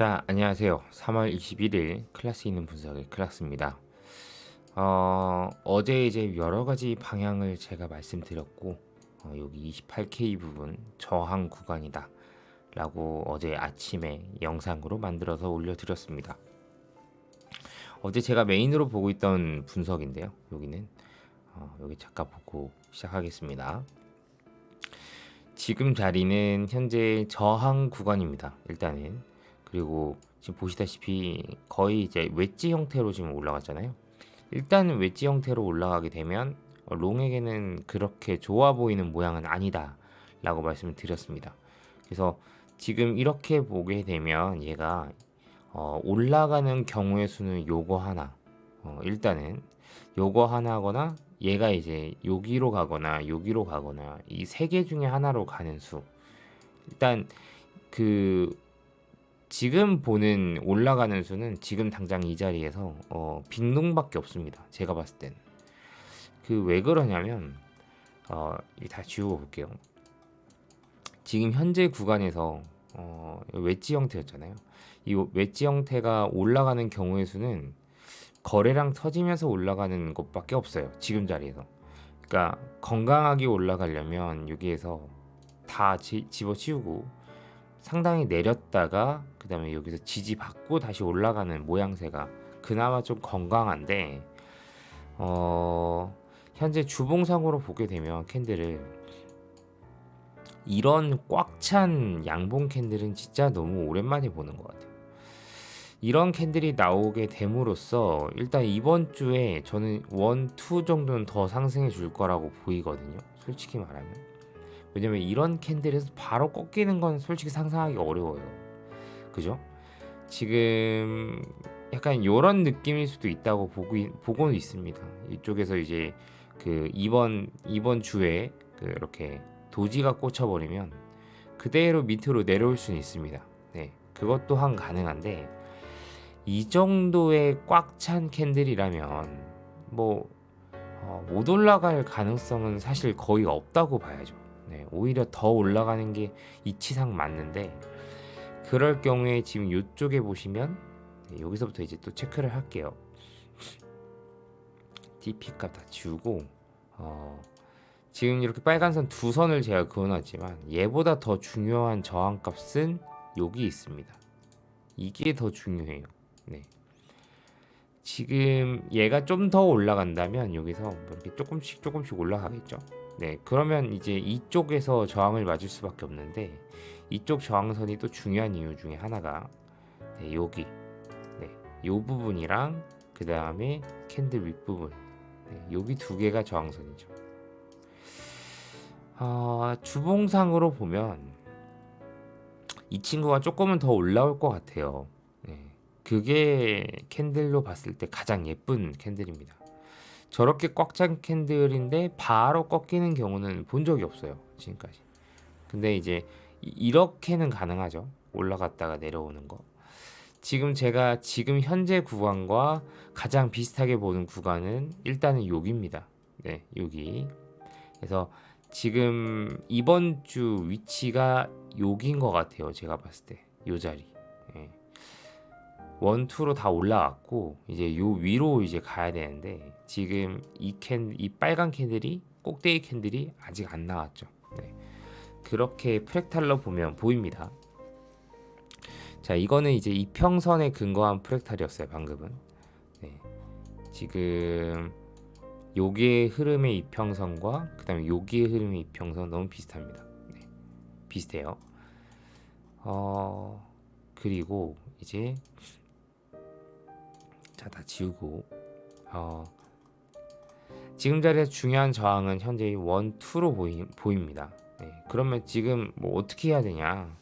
자, 안녕하세요. 3월 21일 클래스 있는 분석의 클래스입니다. 어, 어제 이제 여러 가지 방향을 제가 말씀드렸고, 어, 여기 28K 부분 저항 구간이다. 라고 어제 아침에 영상으로 만들어서 올려드렸습니다. 어제 제가 메인으로 보고 있던 분석인데요. 여기는, 어, 여기 잠깐 보고 시작하겠습니다. 지금 자리는 현재 저항 구간입니다. 일단은. 그리고 지금 보시다시피 거의 이제 웨지 형태로 지금 올라갔잖아요. 일단 웨지 형태로 올라가게 되면 어, 롱에게는 그렇게 좋아 보이는 모양은 아니다 라고 말씀을 드렸습니다. 그래서 지금 이렇게 보게 되면 얘가 어, 올라가는 경우의 수는 요거 하나 어, 일단은 요거 하나거나 얘가 이제 여기로 가거나 여기로 가거나 이 세 개 중에 하나로 가는 수 일단 그 지금 보는 올라가는 수는 지금 당장 이 자리에서 어, 빈둥밖에 없습니다. 제가 봤을 땐. 그 왜 그러냐면 어, 이다 지우고 볼게요. 지금 현재 구간에서 어, 웨지 형태였잖아요. 이 웨지 형태가 올라가는 경우의 수는 거래량 터지면서 올라가는 것밖에 없어요. 지금 자리에서. 그러니까 건강하게 올라가려면 여기에서 다 지, 집어치우고 상당히 내렸다가 그 다음에 여기서 지지 받고 다시 올라가는 모양새가 그나마 좀 건강한데 어 현재 주봉상으로 보게 되면 캔들을 이런 꽉 찬 양봉 캔들은 진짜 너무 오랜만에 보는 것 같아요. 이런 캔들이 나오게 됨으로써 일단 이번 주에 저는 원, 투 정도는 더 상승해 줄 거라고 보이거든요. 솔직히 말하면. 왜냐면 이런 캔들에서 바로 꺾이는 건 솔직히 상상하기 어려워요. 그죠? 지금 약간 이런 느낌일 수도 있다고 보고 보고는 있습니다. 이쪽에서 이제 그 이번 이번 주에 그 이렇게 도지가 꽂혀버리면 그대로 밑으로 내려올 수는 있습니다. 네, 그것 또한 가능한데 이 정도의 꽉 찬 캔들이라면 뭐 어, 못 올라갈 가능성은 사실 거의 없다고 봐야죠. 네, 오히려 더 올라가는 게 이치상 맞는데 그럴 경우에 지금 이쪽에 보시면 네, 여기서부터 이제 또 체크를 할게요. DP 값 다 지우고 어, 지금 이렇게 빨간 선 두 선을 제가 그어놨지만 얘보다 더 중요한 저항 값은 여기 있습니다. 이게 더 중요해요. 네. 지금 얘가 좀 더 올라간다면 여기서 뭐 이렇게 조금씩 조금씩 올라가겠죠. 네, 그러면 이제 이쪽에서 저항을 맞을 수밖에 없는데 이쪽 저항선이 또 중요한 이유 중에 하나가 네, 여기 네, 요 부분이랑 그 다음에 캔들 윗부분 네, 여기 두 개가 저항선이죠. 아, 주봉상으로 보면 이 친구가 조금은 더 올라올 것 같아요. 네, 그게 캔들로 봤을 때 가장 예쁜 캔들입니다. 저렇게 꽉 찬 캔들인데 바로 꺾이는 경우는 본 적이 없어요 지금까지. 근데 이제 이- 이렇게는 가능하죠. 올라갔다가 내려오는 거. 지금 제가 지금 현재 구간과 가장 비슷하게 보는 구간은 일단은 여기입니다. 네, 여기. 그래서 지금 이번 주 위치가 여기인 것 같아요. 제가 봤을 때. 요 자리. 예. 원, 투로 다 올라왔고 이제 요 위로 이제 가야 되는데 지금 이 캔, 이 빨간 캔들이 꼭대기 캔들이 아직 안 나왔죠. 네. 그렇게 프랙탈로 보면 보입니다. 자, 이거는 이제 이평선에 근거한 프랙탈이었어요. 방금은. 네. 지금 요기의 흐름의 이평선과 그다음에 요기의 흐름의 이평선 너무 비슷합니다. 네. 비슷해요. 어 그리고 이제 자 다 지우고 어 지금 자리에서 중요한 저항은 현재 원, 투로 보이, 보입니다. 네, 그러면 지금 뭐 어떻게 해야 되냐?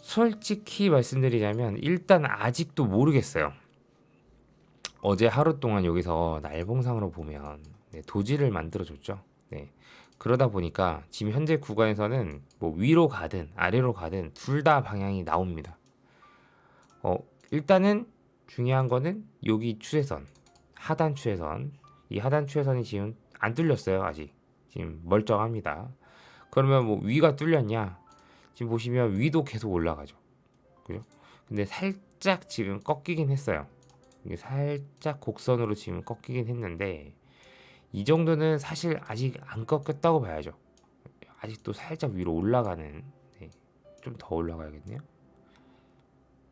솔직히 말씀드리자면 일단 아직도 모르겠어요. 어제 하루 동안 여기서 날봉상으로 보면 네, 도지를 만들어줬죠. 네. 그러다 보니까 지금 현재 구간에서는 뭐 위로 가든 아래로 가든 둘 다 방향이 나옵니다. 어, 일단은 중요한 거는 여기 추세선 하단 추세선 이 하단 추세선이 지금 안 뚫렸어요 아직 지금 멀쩡합니다. 그러면 뭐 위가 뚫렸냐? 지금 보시면 위도 계속 올라가죠. 그죠? 근데 살짝 지금 꺾이긴 했어요. 이게 살짝 곡선으로 지금 꺾이긴 했는데 이 정도는 사실 아직 안 꺾였다고 봐야죠. 아직도 살짝 위로 올라가는 네, 좀더 올라가야겠네요.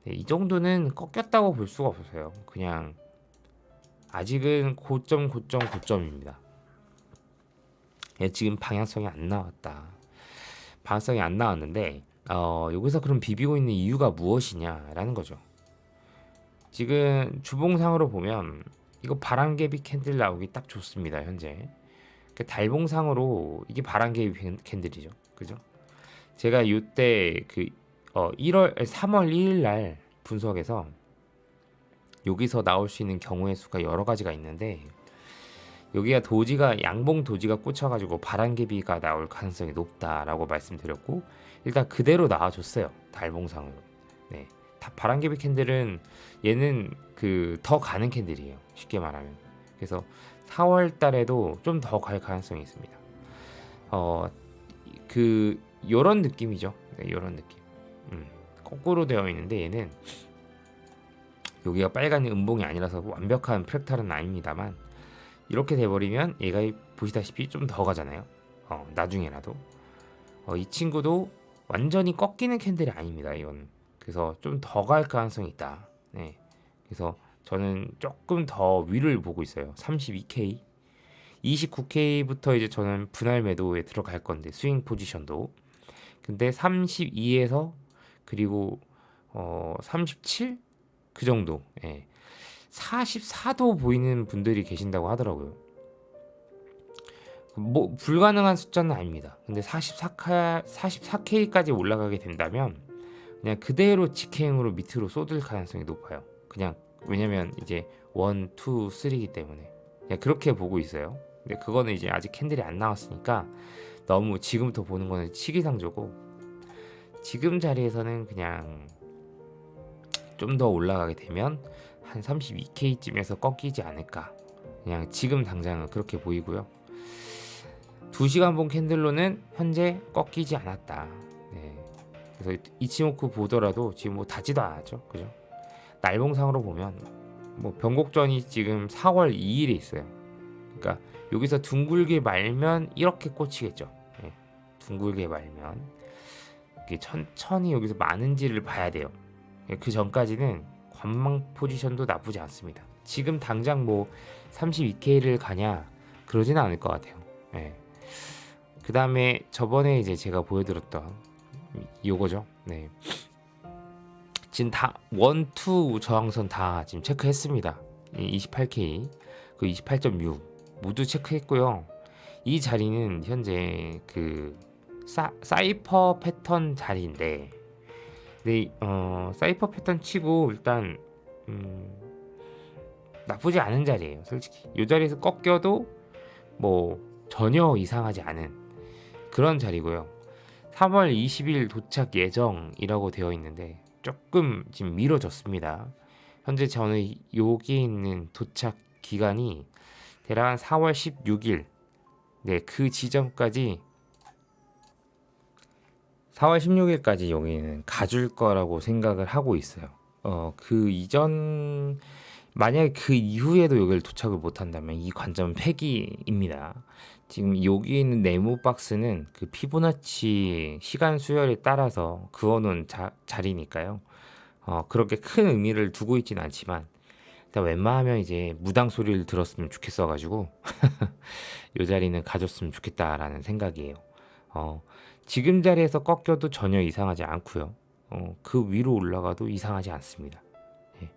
네, 이 정도는 꺾였다고 볼 수가 없어요. 그냥 아직은 고점 고점 고점입니다. 예, 지금 방향성이 안 나왔다. 방향성이 안 나왔는데 어, 여기서 그럼 비비고 있는 이유가 무엇이냐라는 거죠. 지금 주봉상으로 보면 이거 바람개비 캔들 나오기 딱 좋습니다. 현재 그 달봉상으로 이게 바람개비 캔- 캔들이죠. 그죠? 제가 이때 그 어, 1월 3월 1일 날 분석에서 여기서 나올 수 있는 경우의 수가 여러 가지가 있는데 여기가 도지가 양봉 도지가 꽂혀가지고 바람개비가 나올 가능성이 높다라고 말씀드렸고 일단 그대로 나와줬어요 달봉상으로. 네, 다 바람개비 캔들은 얘는 그 더 가는 캔들이에요. 쉽게 말하면. 그래서 4월 달에도 좀 더 갈 가능성이 있습니다. 어, 그 요런 느낌이죠. 네, 요런 느낌. 음, 거꾸로 되어 있는데 얘는 여기가 빨간 음봉이 아니라서 완벽한 프랙탈은 아닙니다만 이렇게 돼버리면 얘가 보시다시피 좀 더 가잖아요. 어, 나중에라도 어, 이 친구도 완전히 꺾이는 캔들이 아닙니다. 이건 그래서 좀 더 갈 가능성이 있다. 네, 그래서 저는 조금 더 위를 보고 있어요. 32K, 29K부터 이제 저는 분할 매도에 들어갈 건데 스윙 포지션도. 근데 32에서 그리고 어, 37 그 정도. 예. 44도 보이는 분들이 계신다고 하더라고요. 뭐 불가능한 숫자는 아닙니다. 근데 44K, 44K까지 올라가게 된다면 그냥 그대로 직행으로 밑으로 쏟을 가능성이 높아요. 그냥 왜냐면 이제 1, 2, 3이기 때문에 그냥 그렇게 보고 있어요. 근데 그거는 이제 아직 캔들이 안 나왔으니까 너무 지금부터 보는 거는 시기상조고 지금 자리에서는 그냥 좀 더 올라가게 되면 한 32K쯤에서 꺾이지 않을까. 그냥 지금 당장은 그렇게 보이고요. 2시간 본 캔들로는 현재 꺾이지 않았다. 네. 그래서 이치모쿠 보더라도 지금 뭐 닿지도 않았죠. 그죠? 날봉상으로 보면 뭐 변곡전이 지금 4월 2일에 있어요. 그러니까 여기서 둥글게 말면 이렇게 꽂히겠죠. 예. 둥글게 말면 천천히 여기서 많은지를 봐야 돼요. 예, 그 전까지는 관망 포지션도 나쁘지 않습니다. 지금 당장 뭐 32K를 가냐 그러지는 않을 것 같아요. 예. 그 다음에 저번에 이제 제가 보여드렸던 요거죠. 네. 지금 다 원투 저항선 다 지금 체크했습니다. 이 28K 그 28.6 모두 체크했고요. 이 자리는 현재 그 사, 사이퍼 패턴 자리인데, 네, 어, 사이퍼 패턴 치고 일단 음, 나쁘지 않은 자리예요. 솔직히 이 자리에서 꺾여도 뭐 전혀 이상하지 않은 그런 자리고요. 3월 20일 도착 예정이라고 되어 있는데 조금 지금 미뤄졌습니다. 현재 저는 여기 있는 도착 기간이 대략 한 4월 16일 네, 그 지점까지 4월 16일까지 여기는 가줄 거라고 생각을 하고 있어요. 어, 그 이전 만약에 그 이후에도 여기를 도착을 못 한다면 이 관점은 폐기입니다. 지금 여기 있는 네모 박스는 그 피보나치 시간 수열에 따라서 그어놓은 자, 자리니까요. 어, 그렇게 큰 의미를 두고 있지는 않지만 일단 웬만하면 이제 무당 소리를 들었으면 좋겠어가지고 이 자리는 가졌으면 좋겠다라는 생각이에요. 어, 지금 자리에서 꺾여도 전혀 이상하지 않고요. 어, 그 위로 올라가도 이상하지 않습니다. 예.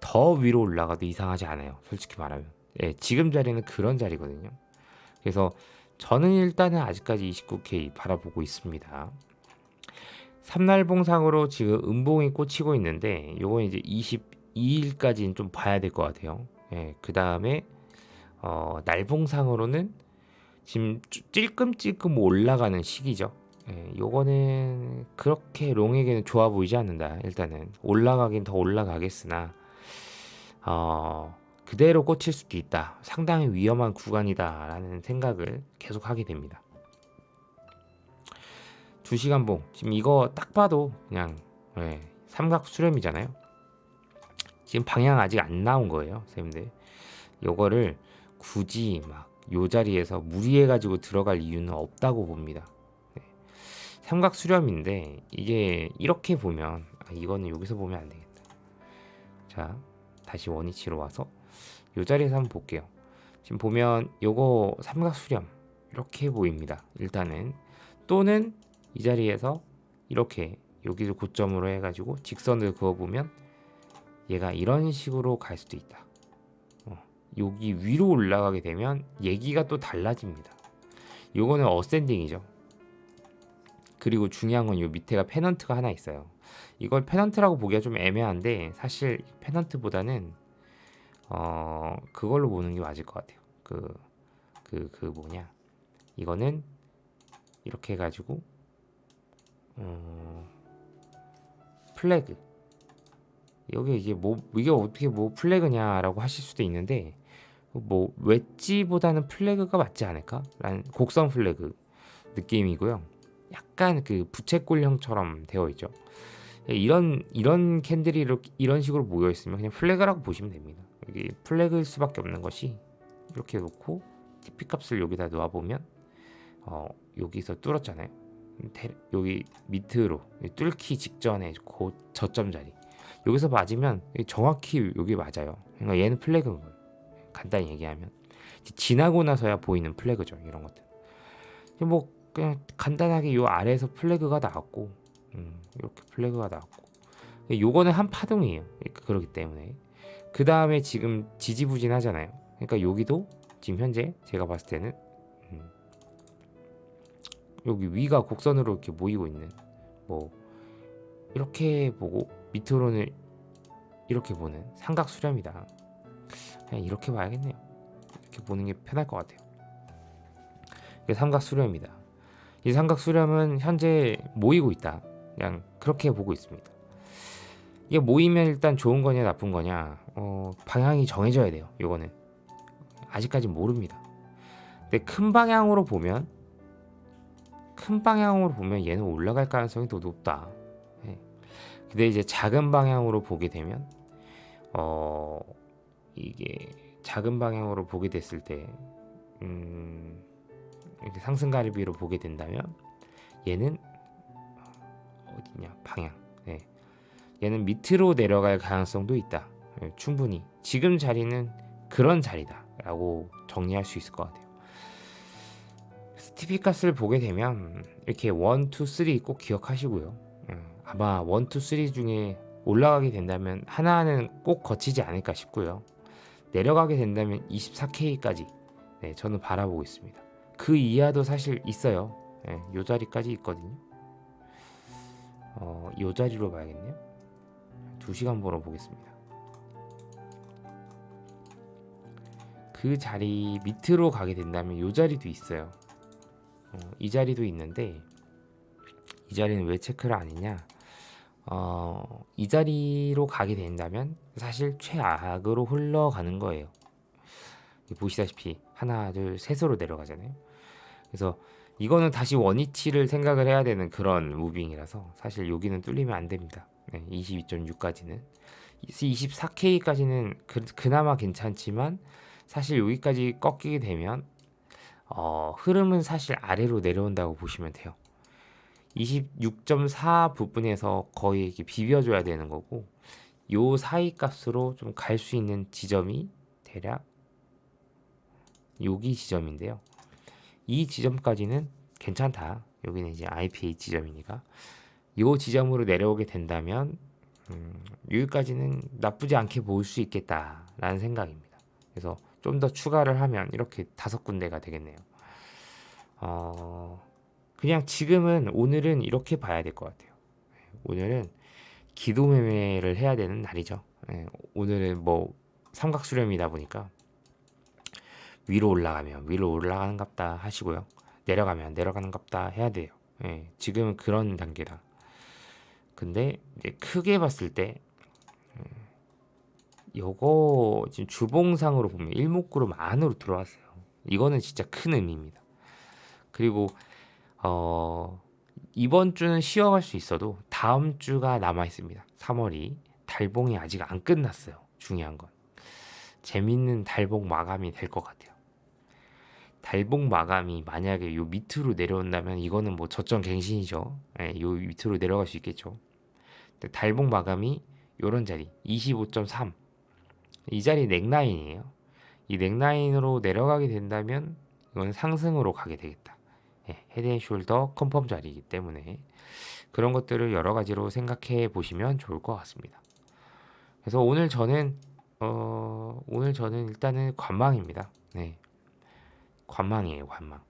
더 위로 올라가도 이상하지 않아요. 솔직히 말하면. 예, 지금 자리는 그런 자리거든요. 그래서 저는 일단은 아직까지 29K 바라보고 있습니다. 삼날봉상으로 지금 음봉이 꽂히고 있는데 요건 이제 22일까지는 좀 봐야 될 것 같아요. 예, 그 다음에 어, 날봉상으로는 지금 쭈- 찔끔찔끔 올라가는 시기죠. 예, 요거는 그렇게 롱에게는 좋아 보이지 않는다. 일단은 올라가긴 더 올라가겠으나 어, 그대로 꽂힐 수도 있다. 상당히 위험한 구간이다라는 생각을 계속 하게 됩니다. 2시간 봉 지금 이거 딱 봐도 그냥 예, 삼각 수렴이잖아요. 지금 방향 아직 안 나온 거예요, 선생님들. 요거를 굳이 막 요 자리에서 무리해 가지고 들어갈 이유는 없다고 봅니다. 네. 삼각 수렴인데 이게 이렇게 보면 아, 이거는 여기서 보면 안 되겠다. 자, 다시 원위치로 와서 요 자리에서 한번 볼게요. 지금 보면 요거 삼각 수렴 이렇게 보입니다. 일단은 또는 이 자리에서 이렇게 여기를 고점으로 해가지고 직선을 그어보면 얘가 이런 식으로 갈 수도 있다. 어, 여기 위로 올라가게 되면 얘기가 또 달라집니다. 요거는 어센딩이죠. 그리고 중요한 건 요 밑에가 페넌트가 하나 있어요. 이걸 페넌트라고 보기가 좀 애매한데 사실 페넌트보다는 어 그걸로 보는 게 맞을 것 같아요. 그그그 뭐냐 이거는 이렇게 해가지고 어 플래그 여기 이게 뭐 이게 어떻게 뭐 플래그냐라고 하실 수도 있는데 뭐 웨지보다는 플래그가 맞지 않을까라는 곡선 플래그 느낌이고요. 약간 그 부채꼴형처럼 되어 있죠. 이런 이런 캔들이 이렇게 이런 식으로 모여 있으면 그냥 플래그라고 보시면 됩니다. 여기 플래그일 수밖에 없는 것이 이렇게 놓고 TP 값을 여기다 놓아 보면 어 여기서 뚫었잖아요. 대- 여기 밑으로 뚫기 직전에 그 저점 자리 여기서 맞으면 정확히 여기 맞아요. 그러니까 얘는 플래그인 거예요. 간단히 얘기하면 지나고 나서야 보이는 플래그죠. 이런 것들. 뭐 그냥 간단하게 요 아래에서 플래그가 나왔고 음, 이렇게 플래그가 나왔고 요거는 한 파동이에요. 그렇기 때문에 그 다음에 지금 지지부진하잖아요. 그러니까 여기도 지금 현재 제가 봤을 때는 음, 여기 위가 곡선으로 이렇게 모이고 있는 뭐 이렇게 보고 밑으로는 이렇게 보는 삼각 수렴이다. 그냥 이렇게 봐야겠네요. 이렇게 보는 게 편할 것 같아요. 이게 삼각 수렴이다. 이 삼각 수렴은 현재 모이고 있다. 그냥 그렇게 보고 있습니다. 이게 모이면 일단 좋은 거냐 나쁜 거냐 어, 방향이 정해져야 돼요. 이거는 아직까지 모릅니다. 근데 큰 방향으로 보면 큰 방향으로 보면 얘는 올라갈 가능성이 더 높다. 예. 근데 이제 작은 방향으로 보게 되면 어 이게 작은 방향으로 보게 됐을 때 음, 이렇게 상승 가리비로 보게 된다면 얘는 어디냐 방향. 예. 얘는 밑으로 내려갈 가능성도 있다. 예, 충분히 지금 자리는 그런 자리다 라고 정리할 수 있을 것 같아요. 값을 보게 되면 이렇게 1, 2, 3 꼭 기억하시고요. 음, 아마 1, 2, 3 중에 올라가게 된다면 하나는 꼭 거치지 않을까 싶고요. 내려가게 된다면 24K까지 네, 저는 바라보고 있습니다. 그 이하도 사실 있어요. 네, 요 자리까지 있거든요. 어, 요 자리로 봐야겠네요. 2시간 번호 보겠습니다. 그 자리 밑으로 가게 된다면 요 자리도 있어요. 어, 이 자리도 있는데 이 자리는 왜 체크를 안 했냐? 어, 이 자리로 가게 된다면 사실 최악으로 흘러가는 거예요. 보시다시피 하나, 둘, 셋으로 내려가잖아요. 그래서 이거는 다시 원위치를 생각을 해야 되는 그런 무빙이라서 사실 여기는 뚫리면 안 됩니다. 네, 22.6까지는 24K까지는 그, 그나마 괜찮지만 사실 여기까지 꺾이게 되면 어, 흐름은 사실 아래로 내려온다고 보시면 돼요. 26.4 부분에서 거의 이렇게 비벼줘야 되는 거고 요 사이 값으로 좀 갈 수 있는 지점이 대략 여기 지점인데요. 이 지점까지는 괜찮다. 여기는 이제 IPA 지점이니까 요 지점으로 내려오게 된다면 음, 여기까지는 나쁘지 않게 볼 수 있겠다라는 생각입니다. 그래서 좀 더 추가를 하면 이렇게 다섯 군데가 되겠네요. 어, 그냥 지금은 오늘은 이렇게 봐야 될 것 같아요. 오늘은 기도 매매를 해야 되는 날이죠. 예, 오늘은 뭐 삼각 수렴이다 보니까 위로 올라가면 위로 올라가는 갑다 하시고요. 내려가면 내려가는 갑다 해야 돼요. 예, 지금은 그런 단계다. 근데 이제 크게 봤을 때 음, 요거 지금 주봉상으로 보면 일목그룹 안으로 들어왔어요. 이거는 진짜 큰 의미입니다. 그리고 어 이번 주는 쉬어갈 수 있어도 다음 주가 남아 있습니다. 3월이 달봉이 아직 안 끝났어요. 중요한 건 재밌는 달봉 마감이 될 것 같아요. 달봉 마감이 만약에 요 밑으로 내려온다면 이거는 뭐 저점 갱신이죠. 예, 요 밑으로 내려갈 수 있겠죠. 근데 달봉 마감이 요런 자리 25.3 이 자리 넥라인이에요. 이 넥라인으로 내려가게 된다면 이건 상승으로 가게 되겠다. 예, 헤드앤숄더 컨펌 자리이기 때문에 그런 것들을 여러 가지로 생각해 보시면 좋을 것 같습니다. 그래서 오늘 저는 어, 오늘 저는 일단은 관망입니다. 네. 관망이에요, 관망.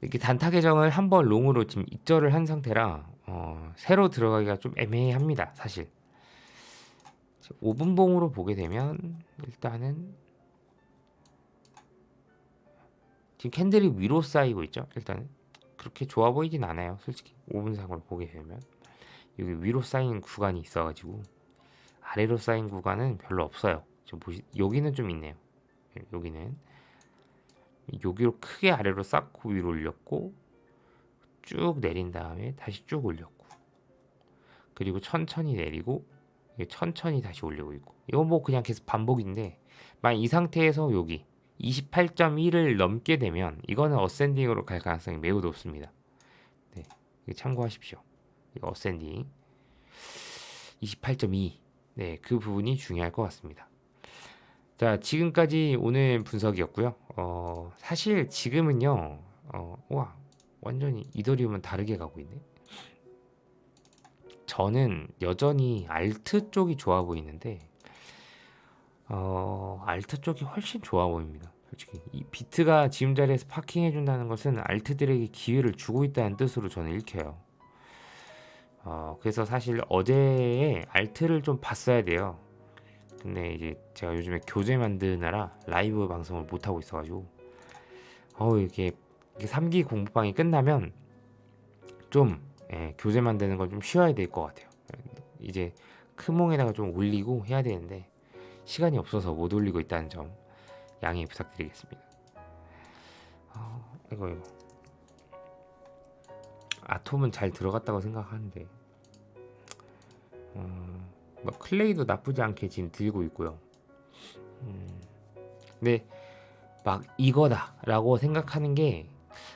이렇게 단타 계정을 한 번 롱으로 지금 입절을 한 상태라 어, 새로 들어가기가 좀 애매합니다, 사실. 5분봉으로 보게 되면 일단은 지금 캔들이 위로 쌓이고 있죠. 일단은 그렇게 좋아 보이진 않아요, 솔직히 5분상으로 보게 되면 여기 위로 쌓인 구간이 있어가지고 아래로 쌓인 구간은 별로 없어요. 지금 보시 여기는 좀 있네요. 예, 여기는 여기로 크게 아래로 쌓고 위로 올렸고 쭉 내린 다음에 다시 쭉 올렸고 그리고 천천히 내리고 천천히 다시 올리고 있고 이거 뭐 그냥 계속 반복인데 만약 이 상태에서 여기 28.1을 넘게 되면 이거는 어센딩으로 갈 가능성이 매우 높습니다. 네, 참고하십시오. 이거 어센딩 28.2 네, 그 부분이 중요할 것 같습니다. 자, 지금까지 오늘 분석이었고요. 어, 사실 지금은요, 어, 와, 완전히 이더리움은 다르게 가고 있네. 저는 여전히 알트 쪽이 좋아 보이는데, 어, 알트 쪽이 훨씬 좋아 보입니다. 솔직히 이 비트가 지금 자리에서 파킹해 준다는 것은 알트들에게 기회를 주고 있다는 뜻으로 저는 읽혀요. 어, 그래서 사실 어제에 알트를 좀 봤어야 돼요. 근데 이제 제가 요즘에 교재 만드느라 라이브 방송을 못 하고 있어가지고 어 이게, 이게 3기 공부방이 끝나면 좀 예, 교재 만드는 걸좀 쉬어야 될 것 같아요. 이제 크몽에다가 좀 올리고 해야 되는데 시간이 없어서 못 올리고 있다는 점 양해 부탁드리겠습니다. 어, 이거 아톰은 잘 들어갔다고 생각하는데 음, 뭐 클레이도 나쁘지 않게 지금 들고 있고요. 음, 근데 막 이거다라고 생각하는 게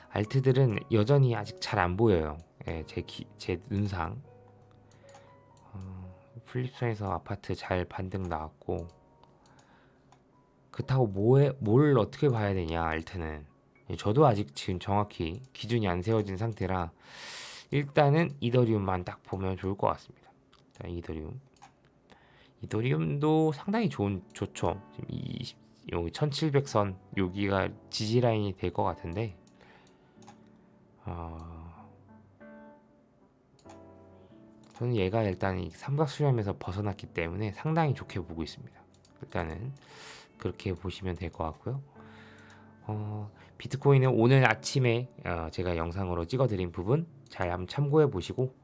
알트들은 여전히 아직 잘 안 보여요. 예, 제, 기, 제 눈상. 어, 플립선에서 아파트 잘 반등 나왔고 그렇다고 뭐에, 뭘 어떻게 봐야 되냐 알트는 예, 저도 아직 지금 정확히 기준이 안 세워진 상태라 일단은 이더리움만 딱 보면 좋을 것 같습니다. 자, 이더리움. 이더리움도 상당히 좋은 좋죠. 지금 20, 여기 1700선 여기가 지지 라인이 될 것 같은데 어... 저는 얘가 일단 이 삼각 수렴에서 벗어났기 때문에 상당히 좋게 보고 있습니다. 일단은 그렇게 보시면 될 것 같고요. 어, 비트코인은 오늘 아침에 어, 제가 영상으로 찍어드린 부분 잘 한번 참고해 보시고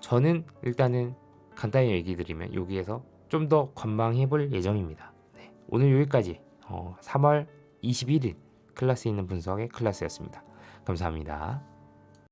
저는 일단은 간단히 얘기 드리면 여기에서 좀 더 관망해 볼 예정입니다. 네, 오늘 여기까지 어, 3월 21일 클래스 있는 분석의 클래스였습니다. 감사합니다.